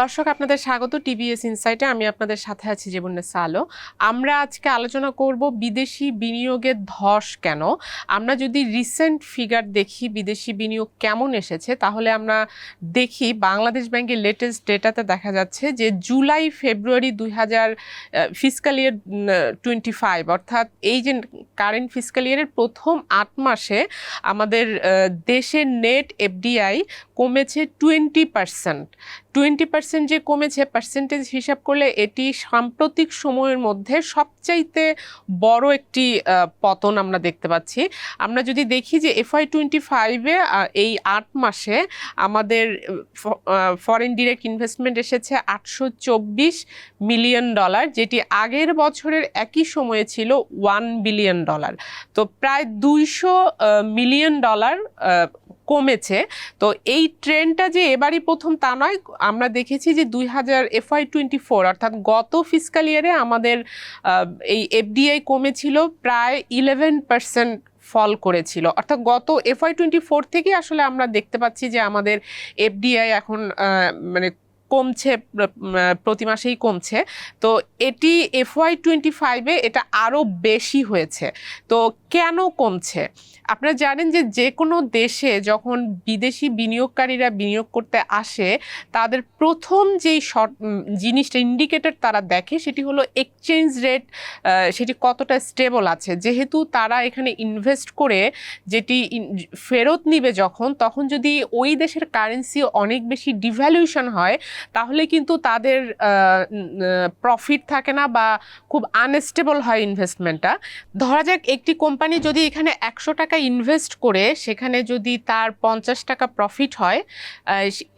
দর্শক, আপনাদের স্বাগত টিভিএস ইনসাইটে। আমি আপনাদের সাথে আছি জীবনেসা আলো আমরা আজকে আলোচনা করব বিদেশি বিনিয়োগের ধস কেন? আমরা যদি রিসেন্ট ফিগার দেখি বিদেশি বিনিয়োগ কেমন এসেছে, তাহলে আমরা দেখি বাংলাদেশ ব্যাংকের লেটেস্ট ডেটাতে দেখা যাচ্ছে যে জুলাই, ফেব্রুয়ারি দুই হাজার ফিসকাল ইয়ার টোয়েন্টি ফাইভ অর্থাৎ এই যে কারেন্ট ফিসকাল ইয়ারের প্রথম আট মাসে আমাদের দেশের নেট এফডিআই কমেছে টোয়েন্টি পার্সেন্ট টোয়েন্টি পার্সেন্ট যে কমেছে পার্সেন্টেজ হিসাব করলে এটি সাম্প্রতিক সময়ের মধ্যে সবচাইতে বড় একটি পতন আমরা দেখতে পাচ্ছি। আমরা যদি দেখি যে এফআই টোয়েন্টি ফাইভে এই আট মাসে আমাদের ফরেন ডিরেক্ট ইনভেস্টমেন্ট এসেছে আটশো চব্বিশ মিলিয়ন ডলার যেটি আগের বছরের একই সময়ে ছিল ওয়ান বিলিয়ন ডলার তো প্রায় দুইশো মিলিয়ন ডলার কমেছে। তো এই ট্রেনটা যে এবারই প্রথম তা নয়, আমরা দেখেছি যে দুই হাজার এফআই টোয়েন্টি ফোর অর্থাৎ গত ফিসকাল ইয়ারে আমাদের এই এফডিআই কমেছিল প্রায় ইলেভেন পার্সেন্ট ফল করেছিল। অর্থাৎ গত এফআই টোয়েন্টি ফোর থেকে আসলে আমরা দেখতে পাচ্ছি যে আমাদের এফডিআই এখন মানে কমছে প্রতি মাসেই কমছে। তো এটি এফওয়াই টোয়েন্টি ফাইভে এটা আরও বেশি হয়েছে। তো কেন কমছে? আপনারা জানেন যে যে কোনো দেশে যখন বিদেশি বিনিয়োগকারীরা বিনিয়োগ করতে আসে, তাদের প্রথম যেই জিনিসটা ইন্ডিকেটর তারা দেখে সেটি হলো এক্সচেঞ্জ রেট সেটি কতটা স্টেবল আছে। যেহেতু তারা এখানে ইনভেস্ট করে যেটি ফেরত নিবে যখন, তখন যদি ওই দেশের কারেন্সি অনেক বেশি ডিভ্যালুয়েশন হয় তাহলে কিন্তু তাদের প্রফিট থাকে না বা খুব আনস্টেবল হয় ইনভেস্টমেন্টটা ধরা যাক একটি কোম্পানি যদি এখানে একশো টাকা ইনভেস্ট করে, সেখানে যদি তার পঞ্চাশ টাকা প্রফিট হয়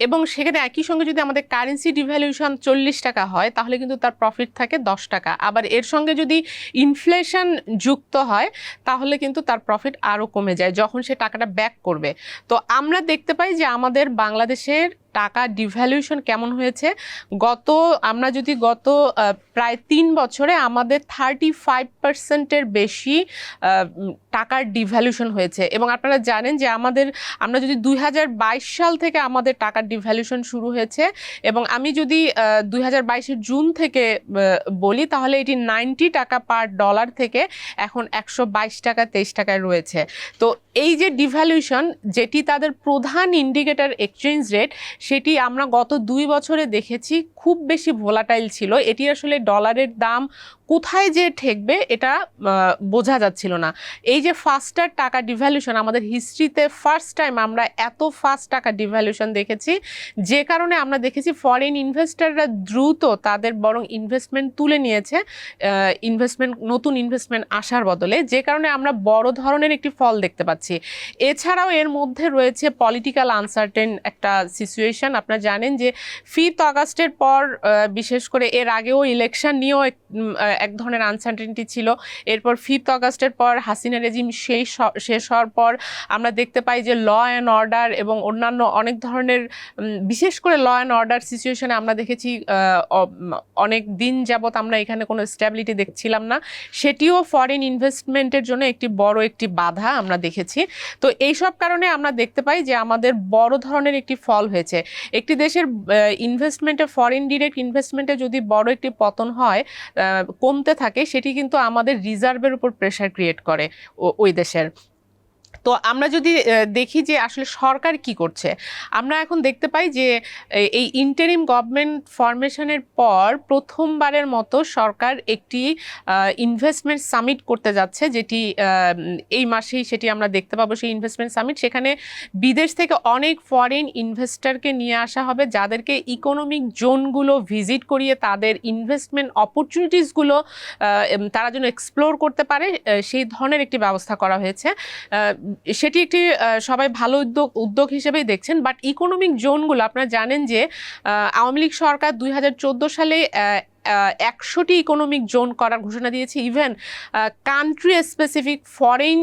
এবং সেখানে একই সঙ্গে যদি আমাদের কারেন্সি ডিভ্যালুয়েশন চল্লিশ টাকা হয়, তাহলে কিন্তু তার প্রফিট থাকে দশ টাকা। আবার এর সঙ্গে যদি ইনফ্লেশন যুক্ত হয়, তাহলে কিন্তু তার প্রফিট আরও কমে যায়, যখন সে টাকাটা ব্যাক করবে। তো আমরা দেখতে পাই যে আমাদের বাংলাদেশের টাকা ডিভ্যালুয়েশন কেমন হয়েছে? গত, আমরা যদি গত প্রায় তিন বছরে আমাদের থার্টি ফাইভ পার্সেন্টের বেশি টাকার ডিভ্যালুশন হয়েছে। এবং আপনারা জানেন যে আমাদের, আমরা যদি দুই হাজার বাইশ সাল থেকে আমাদের টাকার ডিভ্যালুশন শুরু হয়েছে, এবং আমি যদি দুই হাজার জুন থেকে বলি, তাহলে এটি নাইনটি টাকা পার ডলার থেকে এখন একশো বাইশ টাকা, তেইশ টাকায় রয়েছে। তো এই যে ডিভ্যালুশন যেটি তাদের প্রধান ইন্ডিকেটর এক্সচেঞ্জ রেট সেটি আমরা গত দুই বছরে দেখেছি, খুব বেশি ভোলাটাইল ছিল। এটি আসলে ডলারের দাম কোথায় যে ঠেকবে এটা বোঝা যাচ্ছিল না। এই যে ফাস্টার টাকা ডিভ্যালুয়েশন আমাদের হিস্ট্রিতে ফার্স্ট টাইম আমরা এত ফাস্ট টাকা ডিভ্যালুশন দেখেছি, যে কারণে আমরা দেখেছি ফরেন ইনভেস্টররা দ্রুত তাদের বরং ইনভেস্টমেন্ট তুলে নিয়েছে ইনভেস্টমেন্ট নতুন ইনভেস্টমেন্ট আসার বদলে, যে কারণে আমরা বড় ধরনের একটি ফল দেখতে পাচ্ছি। এছাড়াও এর মধ্যে রয়েছে পলিটিক্যাল আনসার্টেন একটা সিচুয়েশন আপনারা জানেন যে ফিফথ আগস্টের পর বিশেষ করে এর আগেও ইলেকশন নিয়েও এক ধরনের আনসার্টেনিটি ছিল। এরপর ফিফথ আগস্টের পর হাসিনা রেজিম সেই শেষ হওয়ার পর আমরা দেখতে পাই যে ল অ্যান্ড অর্ডার এবং অন্যান্য অনেক ধরনের বিশেষ করে ল অ্যান্ড অর্ডার সিচুয়েশনে আমরা দেখেছি অনেক দিন যাবৎ আমরা এখানে কোনো স্ট্যাবিলিটি দেখছিলাম না। সেটিও ফরেন ইনভেস্টমেন্টের জন্য একটি বড় একটি বাধা আমরা দেখেছি। তো এইসব কারণে আমরা দেখতে পাই যে আমাদের বড় ধরনের একটি ফল হয়েছে। একটি দেশের ইনভেস্টমেন্টে ফরেন ডিরেক্ট ইনভেস্টমেন্টে যদি বড় একটি পতন হয় কমতে থাকে সেটি কিন্তু আমাদের রিজার্ভের উপর প্রেশার ক্রিয়েট করে ওই দেশের। তো আমরা যদি দেখি যে আসলে সরকার কি করছে, আমরা এখন দেখতে পাই যে এই ইন্টারিম গভর্নমেন্ট ফরমেশনের পর প্রথমবারের মতো সরকার একটি ইনভেস্টমেন্ট সামিট করতে যাচ্ছে, যেটি এই মাসেই সেটি আমরা দেখতে পাবো সেই ইনভেস্টমেন্ট সামিট সেখানে বিদেশ থেকে অনেক ফরেন ইনভেস্টরকে নিয়ে আসা হবে, যাদেরকে ইকোনমিক জোনগুলো ভিজিট করিয়ে তাদের ইনভেস্টমেন্ট অপরচুনিটিসগুলো তারা যেন এক্সপ্লোর করতে পারে সেই ধরনের একটি ব্যবস্থা করা হয়েছে। সেটি একটি সবাই ভালো উদ্যোগ উদ্যোগ হিসেবেই দেখছেন বাট ইকোনমিক জোনগুলো আপনারা জানেন যে আওয়ামী লীগ সরকার দুই হাজার চোদ্দ সালে একশোটি ইকোনমিক জোন করার ঘোষণা দিয়েছে। ইভেন কান্ট্রি স্পেসিফিক ফরেন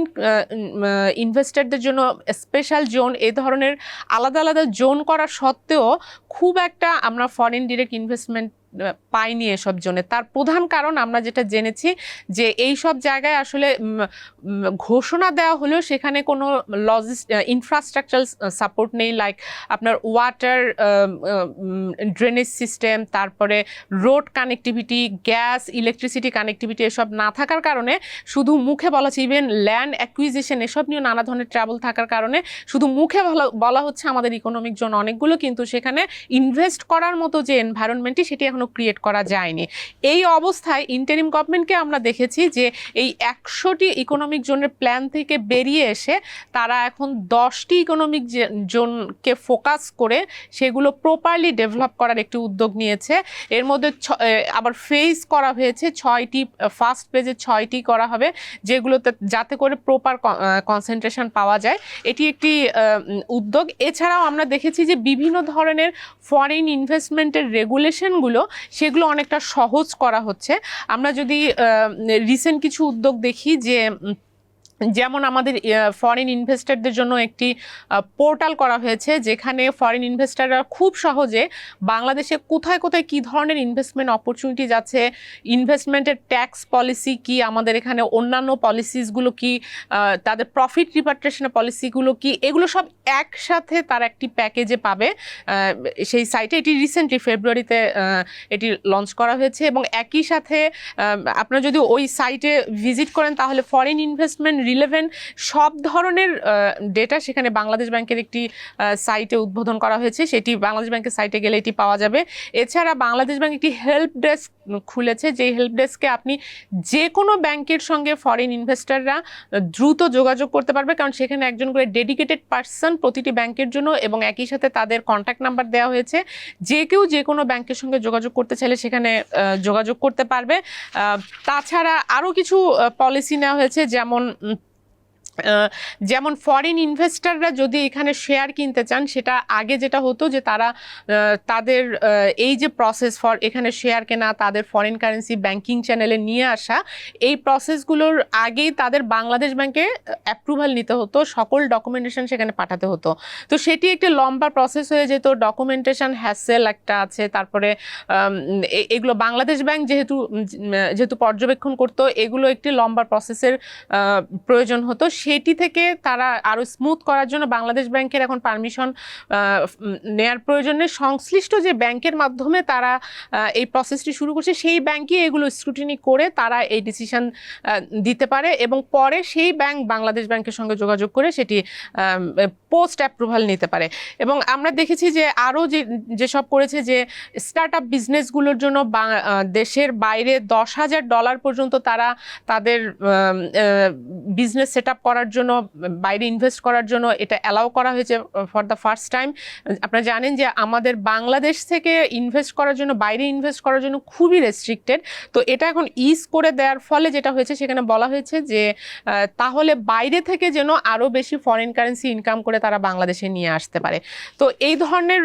ইনভেস্টরদের জন্য স্পেশাল জোন এ ধরনের আলাদা আলাদা জোন করা সত্ত্বেও খুব একটা আমরা ফরেন ডিরেক্ট ইনভেস্টমেন্ট পায়নি এসব জন্য। তার প্রধান কারণ আমরা যেটা জেনেছি যে এই সব জায়গায় আসলে ঘোষণা দেওয়া হলেও সেখানে কোনো লজিস ইনফ্রাস্ট্রাকচার সাপোর্ট নেই। লাইক আপনার ওয়াটার ড্রেনেজ সিস্টেম তারপরে road connectivity gas electricity connectivity এসব না থাকার কারণে শুধু মুখে বলা হচ্ছে ইভেন ল্যান্ড অ্যাকুইজিশন এসব নিয়েও নানা ধরনের ট্রাভেল থাকার কারণে শুধু মুখে বলা হচ্ছে আমাদের ইকোনমিক জোন অনেকগুলো, কিন্তু সেখানে ইনভেস্ট করার মতো যে এনভায়রনমেন্টটি সেটি এখনও ক্রিয়েট করা যায়নি। এই অবস্থায় ইন্টারিম গভর্নমেন্টকে আমরা দেখেছি যে এই একশোটি ইকোনমিক জোনের প্ল্যান থেকে বেরিয়ে এসে তারা এখন দশটি ইকোনমিক জোনকে ফোকাস করে সেগুলো প্রপারলি ডেভেলপ করার একটি উদ্যোগ নিয়েছে। এর মধ্যে আবার ফেজ করা হয়েছে, ছয়টি ফার্স্ট পেজে ছয়টি করা হবে, যেগুলোতে যাতে করে প্রপার কনসেন্ট্রেশন পাওয়া যায়। এটি একটি উদ্যোগ। এছাড়াও আমরা দেখেছি যে বিভিন্ন ধরনের ফরেন ইনভেস্টমেন্টের রেগুলেশনগুলো সেগুলো অনেকটা সহজ করা হচ্ছে। আমরা যদি রিসেন্ট কিছু উদ্যোগ দেখি যে যেমন আমাদের ফরেন ইনভেস্টরদের জন্য একটি পোর্টাল করা হয়েছে যেখানে ফরেন ইনভেস্টররা খুব সহজে বাংলাদেশে কোথায় কোথায় কি ধরনের ইনভেস্টমেন্ট অপরচুনিটি যাচ্ছে ইনভেস্টমেন্টের ট্যাক্স পলিসি কি, আমাদের এখানে অন্যান্য পলিসিসগুলো কি তাদের প্রফিট রিপার্টেশনের পলিসিগুলো কি, এগুলো সব একসাথে তার একটি প্যাকেজে পাবে। সেই সাইটে এটি রিসেন্টলি ফেব্রুয়ারিতে এটি লঞ্চ করা হয়েছে এবং একই সাথে আপনারা যদি ওই সাইটে ভিজিট করেন তাহলে ফরেন ইনভেস্টমেন্ট রিলেভেন্ট সব ধরনের ডেটা সেখানে বাংলাদেশ ব্যাংকের একটি সাইটে উদ্বোধন করা হয়েছে। সেটি বাংলাদেশ ব্যাংকের সাইটে গেলে এটি পাওয়া যাবে। এছাড়া বাংলাদেশ ব্যাংক একটি হেল্প ডেস্ক খুলেছে। যে হেল্প ডেস্কে আপনি যে কোনো ব্যাংকের সঙ্গে ফরেন ইনভেস্টররা দ্রুত যোগাযোগ করতে পারবে। কারণ সেখানে একজন করে ডেডিকেটেড পার্সন প্রতিটি ব্যাংকের জন্য এবং একই সাথে তাদের কন্ট্যাক্ট নাম্বার দেওয়া হয়েছে। যে কেউ যে কোনো ব্যাংকের সঙ্গে যোগাযোগ করতে চাইলে সেখানে যোগাযোগ করতে পারবে। তাছাড়া আরও কিছু পলিসি নেওয়া হয়েছে। যেমন যেমন ফরেন ইনভেস্টাররা যদি এখানে শেয়ার কিনতে চান, সেটা আগে যেটা হতো যে তারা তাদের এই যে প্রসেস ফর এখানে শেয়ার কেনা, তাদের ফরেন কারেন্সি ব্যাংকিং চ্যানেলে নিয়ে আসা, এই প্রসেসগুলোর আগেই তাদের বাংলাদেশ ব্যাংকে অ্যাপ্রুভাল নিতে হতো, সকল ডকুমেন্টেশন সেখানে পাঠাতে হতো। তো সেটি একটি লম্বা প্রসেস হয়ে যেত ডকুমেন্টেশন হ্যাসেল একটা আছে, তারপরে এগুলো বাংলাদেশ ব্যাংক যেহেতু যেহেতু পর্যবেক্ষণ করতো, এগুলো একটি লম্বা প্রসেসের প্রয়োজন হতো। সেটি থেকে তারা আরও স্মুথ করার জন্য বাংলাদেশ ব্যাংকের এখন পারমিশন নেয়ার প্রয়োজনে সংশ্লিষ্ট যে ব্যাংকের মাধ্যমে তারা এই প্রসেসটি শুরু করছে, সেই ব্যাংকই এগুলো স্ক্রুটিনি করে তারা এই ডিসিশন দিতে পারে এবং পরে সেই ব্যাংক বাংলাদেশ ব্যাংকের সঙ্গে যোগাযোগ করে সেটি পোস্ট অ্যাপ্রুভাল নিতে পারে। এবং আমরা দেখেছি যে আরও যে, যেসব করেছে যে স্টার্ট আপ বিজনেসগুলোর জন্য দেশের বাইরে দশ হাজার ডলার পর্যন্ত তারা তাদের বিজনেস সেট আপ করার জন্য, বাইরে ইনভেস্ট করার জন্য এটা অ্যালাউ করা হয়েছে ফর দ্য ফার্স্ট টাইম আপনারা জানেন যে আমাদের বাংলাদেশ থেকে ইনভেস্ট করার জন্য, বাইরে ইনভেস্ট করার জন্য খুবই রেস্ট্রিক্টেড তো এটা এখন ইজ করে দেওয়ার ফলে যেটা হয়েছে, সেখানে বলা হয়েছে যে তাহলে বাইরে থেকে যেন আরও বেশি ফরেন কারেন্সি ইনকাম করে তারা বাংলাদেশে নিয়ে আসতে পারে। তো এই ধরনের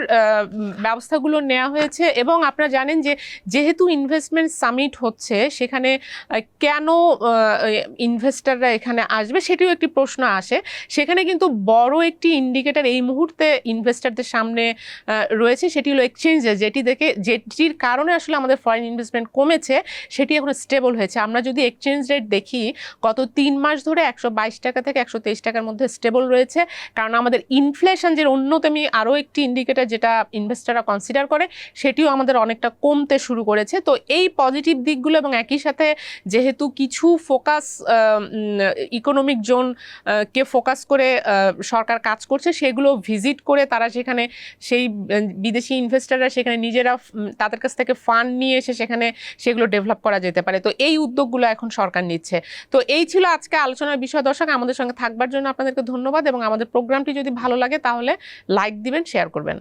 ব্যবস্থাগুলো নেওয়া হয়েছে এবং আপনারা জানেন যে, যেহেতু ইনভেস্টমেন্ট সামিট হচ্ছে, সেখানে কেন ইনভেস্টাররা এখানে আসবে, সেটিও একটি প্রশ্ন আসে, সেখানে কিন্তু বড় একটি ইন্ডিকেটার এই মুহূর্তে ইনভেস্টারদের সামনে রয়েছে, সেটি হলো এক্সচেঞ্জে যেটি দেখে, যেটির কারণে আসলে আমাদের ফরেন ইনভেস্টমেন্ট কমেছে, সেটি এখন স্টেবল হয়েছে। আমরা যদি এক্সচেঞ্জ রেট দেখি, গত তিন মাস ধরে একশো বাইশ টাকা থেকে একশো তেইশ টাকার মধ্যে স্টেবল রয়েছে, কারণ আমাদের ইনফ্লেশন যে অন্যতম আরও একটি ইন্ডিকেটার যেটা ইনভেস্টররা কনসিডার করে, সেটিও আমাদের অনেকটা কমতে শুরু করেছে। তো এই পজিটিভ দিকগুলো এবং একই সাথে যেহেতু কিছু ফোকাস ইকোনমিক জোন কে ফোকাস করে সরকার কাজ করছে, সেগুলো ভিজিট করে তারা সেখানে সেই বিদেশি ইনভেস্টাররা সেখানে নিজেরা তাদের কাছ থেকে ফান্ড নিয়ে এসে সেখানে সেগুলো ডেভেলপ করা যেতে পারে। তো এই উদ্যোগগুলো এখন সরকার নিচ্ছে। তো এই ছিল আজকে আলোচনার বিষয় দর্শক। আমাদের সঙ্গে থাকবার জন্য আপনাদেরকে ধন্যবাদ এবং আমাদের প্রোগ্রামটি যদি ভালো লাগে তাহলে লাইক দিবেন শেয়ার করবেন।